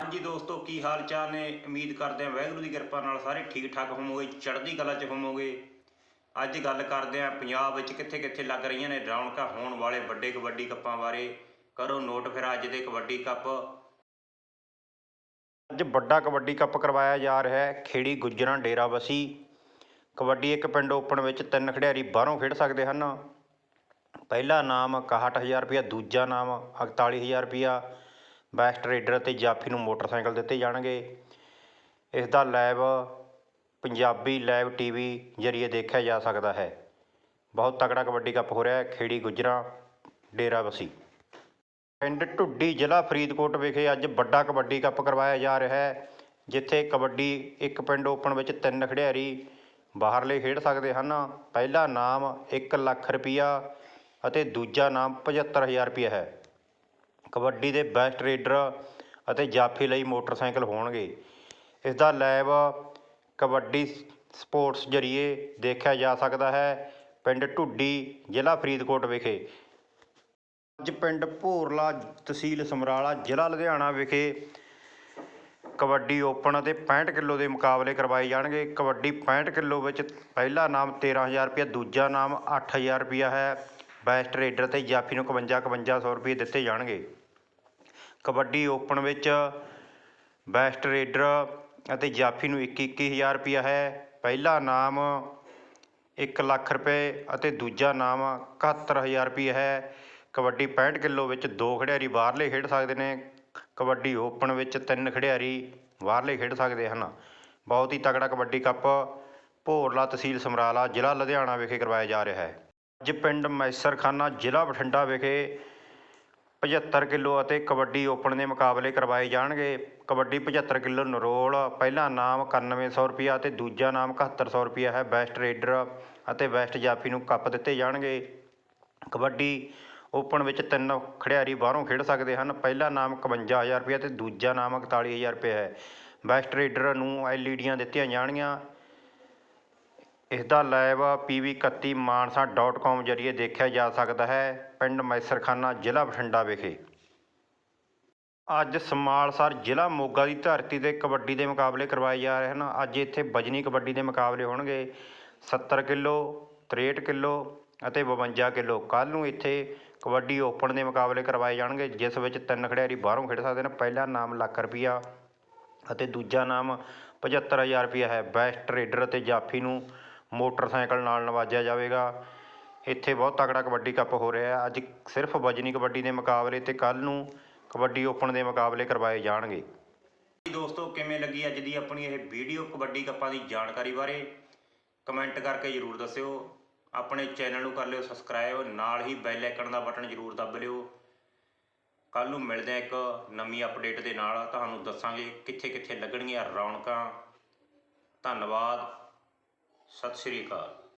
ਹਾਂਜੀ ਦੋਸਤੋ, ਕੀ ਹਾਲ ਚਾਲ ਨੇ? ਉਮੀਦ ਕਰਦੇ ਹਾਂ ਵਾਹਿਗੁਰੂ ਦੀ ਕਿਰਪਾ ਨਾਲ ਸਾਰੇ ਠੀਕ ਠਾਕ ਹੋਵੋਗੇ, ਚੜ੍ਹਦੀ ਕਲਾ 'ਚ ਹੋਵੋਗੇ। ਅੱਜ ਗੱਲ ਕਰਦੇ ਹਾਂ ਪੰਜਾਬ ਵਿੱਚ ਕਿੱਥੇ ਕਿੱਥੇ ਲੱਗ ਰਹੀਆਂ ਨੇ ਰੌਣਕਾਂ ਹੋਣ ਵਾਲੇ ਵੱਡੇ ਕਬੱਡੀ ਕੱਪਾਂ ਬਾਰੇ। ਕਰੋ ਨੋਟ ਫਿਰ ਅੱਜ ਦੇ ਕਬੱਡੀ ਕੱਪ। ਅੱਜ ਵੱਡਾ ਕਬੱਡੀ ਕੱਪ ਕਰਵਾਇਆ ਜਾ ਰਿਹਾ ਹੈ, ਖੇੜੀ ਗੁੱਜਰਾਂ ਡੇਰਾਬੱਸੀ ਕਬੱਡੀ ਇੱਕ ਪਿੰਡ ਓਪਨ ਵਿੱਚ ਤਿੰਨ ਖਿਡਾਰੀ ਬਾਹਰੋਂ ਖੇਡ ਸਕਦੇ ਹਨ। ਪਹਿਲਾ ਨਾਮ 61000 ਰੁਪਇਆ, ਦੂਜਾ ਨਾਮ 41000 ਰੁਪਇਆ। ਬੈਸਟ ਰੇਡਰ ਅਤੇ ਜਾਫੀ ਨੂੰ ਮੋਟਰਸਾਈਕਲ ਦਿੱਤੇ ਜਾਣਗੇ। ਇਸ ਦਾ ਲਾਈਵ ਪੰਜਾਬੀ ਲਾਈਵ ਟੀਵੀ ਜਰੀਏ ਦੇਖਿਆ ਜਾ ਸਕਦਾ ਹੈ। ਬਹੁਤ ਤਕੜਾ ਕਬੱਡੀ ਕੱਪ ਹੋ ਰਿਹਾ ਹੈ। ਖੇੜੀ ਗੁੱਜਰਾਂ ਡੇਰਾਬੱਸੀ ਪਿੰਡ ਢੁੱਡੀ ਜ਼ਿਲ੍ਹਾ ਫਰੀਦਕੋਟ ਵਿਖੇ ਅੱਜ ਵੱਡਾ ਕਬੱਡੀ ਕੱਪ ਕਰਵਾਇਆ ਜਾ ਰਿਹਾ ਹੈ, ਜਿੱਥੇ ਕਬੱਡੀ ਇੱਕ ਪਿੰਡ ਓਪਨ ਵਿੱਚ ਤਿੰਨ ਖਿਡਾਰੀ ਬਾਹਰਲੇ ਖੇਡ ਸਕਦੇ ਹਨ। ਪਹਿਲਾ ਨਾਮ 1 ਲੱਖ ਰੁਪਇਆ ਅਤੇ ਦੂਜਾ ਨਾਮ 75000 ਰੁਪਇਆ ਹੈ। ਕਬੱਡੀ ਦੇ ਬੈਸਟ ਰੇਡਰ ਅਤੇ ਜਾਫੀ ਲਈ ਮੋਟਰਸਾਈਕਲ ਹੋਣਗੇ। ਇਸ ਦਾ ਲਾਈਵ ਕਬੱਡੀ ਸਪੋਰਟਸ ਜਰੀਏ ਦੇਖਿਆ ਜਾ ਸਕਦਾ ਹੈ। ਪਿੰਡ ਢੁੱਡੀ ਜ਼ਿਲ੍ਹਾ ਫਰੀਦਕੋਟ ਵਿਖੇ। ਅੱਜ ਪਿੰਡ ਭੋਰਲਾ ਤਹਿਸੀਲ ਸਮਰਾਲਾ ਜ਼ਿਲ੍ਹਾ ਲੁਧਿਆਣਾ ਵਿਖੇ ਕਬੱਡੀ ਓਪਨ ਅਤੇ 65 ਕਿਲੋ ਦੇ ਮੁਕਾਬਲੇ ਕਰਵਾਏ ਜਾਣਗੇ। ਕਬੱਡੀ 65 ਕਿਲੋ ਵਿੱਚ ਪਹਿਲਾ ਨਾਮ 13000 ਰੁਪਏ ਦੂਜਾ ਨਾਮ 8000 ਰੁਪਇਆ ਹੈ। ਬੈਸਟ ਰੇਡਰ ਤੇ ਜਾਫੀ ਨੂੰ 51 5100 ਰੁਪਏ ਦਿੱਤੇ ਜਾਣਗੇ। ਕਬੱਡੀ ਓਪਨ ਵਿੱਚ ਬੈਸਟ ਰੇਡਰ ਅਤੇ ਜਾਫੀ ਨੂੰ ਇੱਕੀ ਇੱਕੀ ਹਜ਼ਾਰ ਰੁਪਈਆ ਹੈ। ਪਹਿਲਾ ਨਾਮ ਇੱਕ ਲੱਖ ਰੁਪਏ ਅਤੇ ਦੂਜਾ ਨਾਮ 71000 ਰੁਪਏ ਹੈ। ਕਬੱਡੀ 65 ਕਿਲੋ ਵਿੱਚ ਦੋ ਖਿਡਾਰੀ ਬਾਹਰਲੇ ਖੇਡ ਸਕਦੇ ਨੇ। ਕਬੱਡੀ ਓਪਨ ਵਿੱਚ ਤਿੰਨ ਖਿਡਾਰੀ ਬਾਹਰਲੇ ਖੇਡ ਸਕਦੇ ਹਨ। ਬਹੁਤ ਹੀ ਤਕੜਾ ਕਬੱਡੀ ਕੱਪ ਭੋਰਲਾ ਤਹਿਸੀਲ ਸਮਰਾਲਾ ਜ਼ਿਲ੍ਹਾ ਲੁਧਿਆਣਾ ਵਿਖੇ ਕਰਵਾਇਆ ਜਾ ਰਿਹਾ ਹੈ। ਅੱਜ ਪਿੰਡ ਮੈਸਰਖਾਨਾ ਜ਼ਿਲ੍ਹਾ ਬਠਿੰਡਾ ਵਿਖੇ 75 ਕਿਲੋ ਅਤੇ ਕਬੱਡੀ ਓਪਨ ਦੇ ਮੁਕਾਬਲੇ ਕਰਵਾਏ ਜਾਣਗੇ। ਕਬੱਡੀ 75 ਕਿਲੋ ਨਰੋਲ, ਪਹਿਲਾ ਨਾਮ 9100 ਰੁਪਇਆ ਅਤੇ ਦੂਜਾ ਨਾਮ 7100 ਰੁਪਇਆ ਹੈ। ਬੈਸਟ ਰੇਡਰ ਅਤੇ ਬੈਸਟ ਜਾਫੀ ਨੂੰ ਕੱਪ ਦਿੱਤੇ ਜਾਣਗੇ। ਕਬੱਡੀ ਓਪਨ ਵਿੱਚ ਤਿੰਨ ਖਿਡਾਰੀ ਬਾਹਰੋਂ ਖੇਡ ਸਕਦੇ ਹਨ। ਪਹਿਲਾ ਨਾਮ 51000 ਰੁਪਇਆ ਤੇ ਦੂਜਾ ਨਾਮ 41000 ਰੁਪਏ ਹੈ। ਬੈਸਟ ਰੇਡਰ ਨੂੰ ਐਲਈਡੀਆਂ ਦਿੱਤੀਆਂ ਜਾਣਗੀਆਂ। ਇਸ ਦਾ ਲਾਈਵ pv31 ਮਾਨਸਾ.com ਜਰੀਏ ਦੇਖਿਆ ਜਾ ਸਕਦਾ ਹੈ, ਪਿੰਡ ਮੈਸਰਖਾਨਾ, ਜ਼ਿਲ੍ਹਾ ਬਠਿੰਡਾ ਵਿਖੇ। ਅੱਜ ਸਮਾਲਸਰ ਜ਼ਿਲ੍ਹਾ ਮੋਗਾ ਦੀ ਧਰਤੀ ਤੇ ਕਬੱਡੀ ਦੇ ਮੁਕਾਬਲੇ ਕਰਵਾਏ ਜਾ ਰਹੇ ਹਨ। ਅੱਜ ਇੱਥੇ ਵਜਨੀ ਕਬੱਡੀ ਦੇ ਮੁਕਾਬਲੇ ਹੋਣਗੇ। 70 ਕਿਲੋ 63 ਕਿਲੋ ਅਤੇ 52 ਕਿਲੋ। ਕੱਲ ਨੂੰ ਇੱਥੇ ਕਬੱਡੀ ਓਪਨ ਦੇ ਮੁਕਾਬਲੇ ਕਰਵਾਏ ਜਾਣਗੇ, ਜਿਸ ਵਿੱਚ ਤਿੰਨ ਖਿਡਾਰੀ ਬਾਹਰੋਂ ਖੇਡ ਸਕਦੇ ਨੇ। ਪਹਿਲਾ ਨਾਮ ਲੱਖ ਰੁਪਈਆ ਅਤੇ ਦੂਜਾ ਨਾਮ 75000 ਰੁਪਇਆ ਹੈ। ਬੈਸਟ ਰੇਡਰ ਅਤੇ ਜਾਫੀ ਨੂੰ ਮੋਟਰਸਾਈਕਲ ਨਾਲ ਨਵਾਜਿਆ ਜਾਵੇਗਾ। ਇੱਥੇ ਬਹੁਤ ਤਕੜਾ ਕਬੱਡੀ ਕੱਪ ਹੋ ਰਿਹਾ ਅੱਜ ਸਿਰਫ ਵਜਨੀ ਕਬੱਡੀ ਦੇ ਮੁਕਾਬਲੇ ਅਤੇ ਕੱਲ੍ਹ ਨੂੰ ਕਬੱਡੀ ਓਪਨ ਦੇ ਮੁਕਾਬਲੇ ਕਰਵਾਏ ਜਾਣਗੇ। ਦੋਸਤੋ, ਕਿਵੇਂ ਲੱਗੀ ਅੱਜ ਦੀ ਆਪਣੀ ਇਹ ਵੀਡੀਓ ਕਬੱਡੀ ਕੱਪਾਂ ਦੀ ਜਾਣਕਾਰੀ ਬਾਰੇ? ਕਮੈਂਟ ਕਰਕੇ ਜਰੂਰ ਦੱਸਿਓ। ਆਪਣੇ ਚੈਨਲ ਨੂੰ ਕਰ ਲਿਓ ਸਬਸਕ੍ਰਾਈਬ। ਨਾਲ ਹੀ ਬੈਲ ਆਈਕਨ ਦਾ ਬਟਨ ਜਰੂਰ ਦੱਬ ਲਿਓ। ਕੱਲ ਨੂੰ ਮਿਲਦੇ ਹਾਂ ਇੱਕ ਨਵੀਂ ਅਪਡੇਟ ਦੇ ਨਾਲ। ਤੁਹਾਨੂੰ ਦੱਸਾਂਗੇ ਕਿੱਥੇ ਕਿੱਥੇ ਲੱਗਣਗੀਆਂ ਰੌਣਕਾਂ। ਧੰਨਵਾਦ। ਸਤਿ ਸ਼੍ਰੀ ਅਕਾਲ।